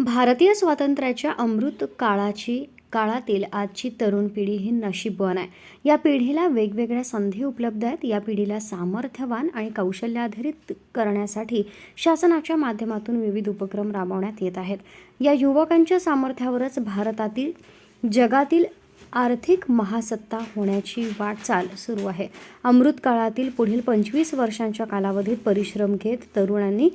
भारतीय स्वातंत्र्याच्या अमृत काळाची काळातील आजची तरुण पिढी ही नशीबवान आहे. या पिढीला वेगवेगळ्या संधी उपलब्ध आहेत. या पिढीला सामर्थ्यवान आणि कौशल्याधारित करण्यासाठी शासनाच्या माध्यमातून विविध उपक्रम राबवण्यात येत आहेत. या युवकांच्या सामर्थ्यावरच भारतातील जगातील आर्थिक महासत्ता होण्याची वाटचाल सुरू आहे. अमृत काळातील पुढील पंचवीस वर्षांच्या कालावधीत परिश्रम घेत तरुणांनी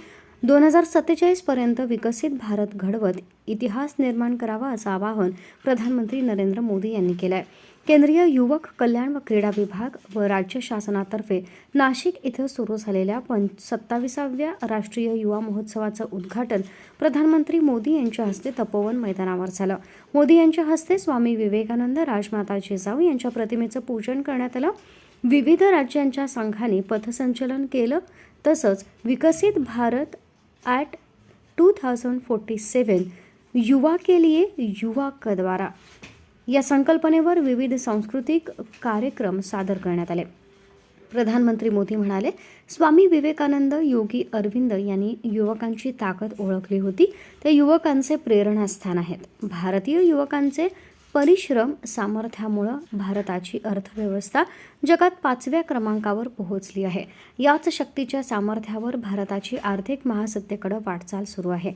दोन हजार सत्तेचाळीसपर्यंत विकसित भारत घडवत इतिहास निर्माण करावा असं आवाहन प्रधानमंत्री नरेंद्र मोदी यांनी केलं आहे केंद्रीय युवक कल्याण व क्रीडा विभाग व राज्य शासनातर्फे नाशिक इथं सुरू झालेल्या पंच सत्ताविसाव्या राष्ट्रीय युवा महोत्सवाचं उद्घाटन प्रधानमंत्री मोदी यांच्या हस्ते तपोवन मैदानावर झालं. मोदी यांच्या हस्ते स्वामी विवेकानंद राजमाता जिजाऊ यांच्या प्रतिमेचं पूजन करण्यात आलं. विविध राज्यांच्या संघाने पथसंचलन केलं. तसंच विकसित Bharat at two thousand forty seven युवा के लिए युवा कद्वारा या संकल्पनेवर विविध सांस्कृतिक कार्यक्रम सादर करण्यात आले. प्रधानमंत्री मोदी म्हणाले स्वामी विवेकानंद योगी अरविंद यांनी युवकांची ताकद ओळखली होती. ते युवकांचे प्रेरणास्थान आहेत. भारतीय युवकांचे परिश्रम सामर्थ्यामुळं भारताची अर्थव्यवस्था जगात पाचव्या क्रमांकावर पोहोचली आहे. याच शक्तीच्या सामर्थ्यावर भारताची आर्थिक महासत्तेकडे वाटचाल सुरू आहे.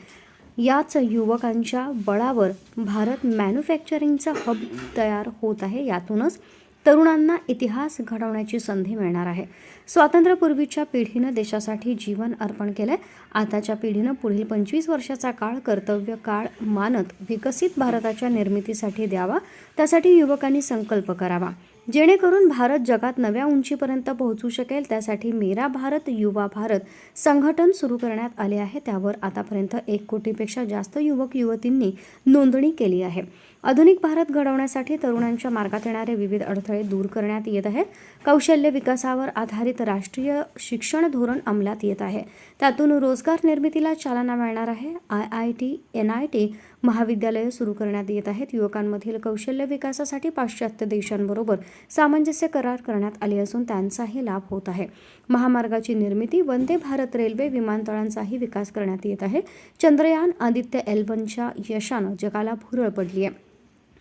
याच युवकांच्या बळावर भारत मॅन्युफॅक्चरिंगचा हब तयार होत आहे. यातूनच तरुणांना इतिहास घडवण्याची संधी मिळणार आहे. स्वातंत्र्यपूर्वीच्या पिढीनं देशासाठी जीवन अर्पण केलंय. आताच्या पिढीनं पुढील पंचवीस वर्षाचा काळ कर्तव्य काळ मानत विकसित भारताच्या निर्मितीसाठी द्यावा. त्यासाठी युवकांनी संकल्प करावा. जेणेकरून भारत जगात नव्या उंचीपर्यंत पोहोचू शकेल. त्यासाठी मेरा भारत युवा भारत संघटन सुरू करण्यात आले आहे. त्यावर आतापर्यंत एक कोटीपेक्षा जास्त युवक युवतींनी नोंदणी केली आहे. आधुनिक भारत घडवण्यासाठी तरुणांच्या मार्गात येणारे विविध अडथळे दूर करण्यात येत आहेत. कौशल्य विकासावर आधारित राष्ट्रीय शिक्षण धोरण अंमलात येत आहे. त्यातून रोजगार निर्मितीला चालना मिळणार आहे. I I T N I T महाविद्यालयं सुरू करण्यात येत आहेत. युवकांमधील कौशल्य विकासासाठी पाश्चात्य देशांबरोबर सामंजस्य करार करण्यात आले असून त्यांचाही लाभ होत आहे. महामार्गाची निर्मिती वंदे भारत रेल्वे विमानतळांचाही विकास करण्यात येत आहे. चंद्रयान आदित्य एल वनच्या यशानं जगाला भुरळ पडली आहे.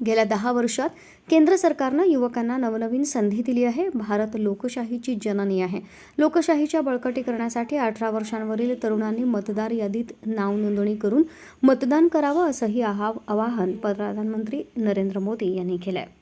गेल्या दहा वर्षात केंद्र सरकारनं युवकांना नवनवीन संधी दिली आहे. भारत लोकशाहीची जननी आहे. लोकशाहीच्या बळकटीकरणासाठी अठरा वर्षांवरील तरुणांनी मतदार यादीत नाव नोंदणी करून मतदान करावं असंही आवाहन प्रधानमंत्री नरेंद्र मोदी यांनी केलं आहे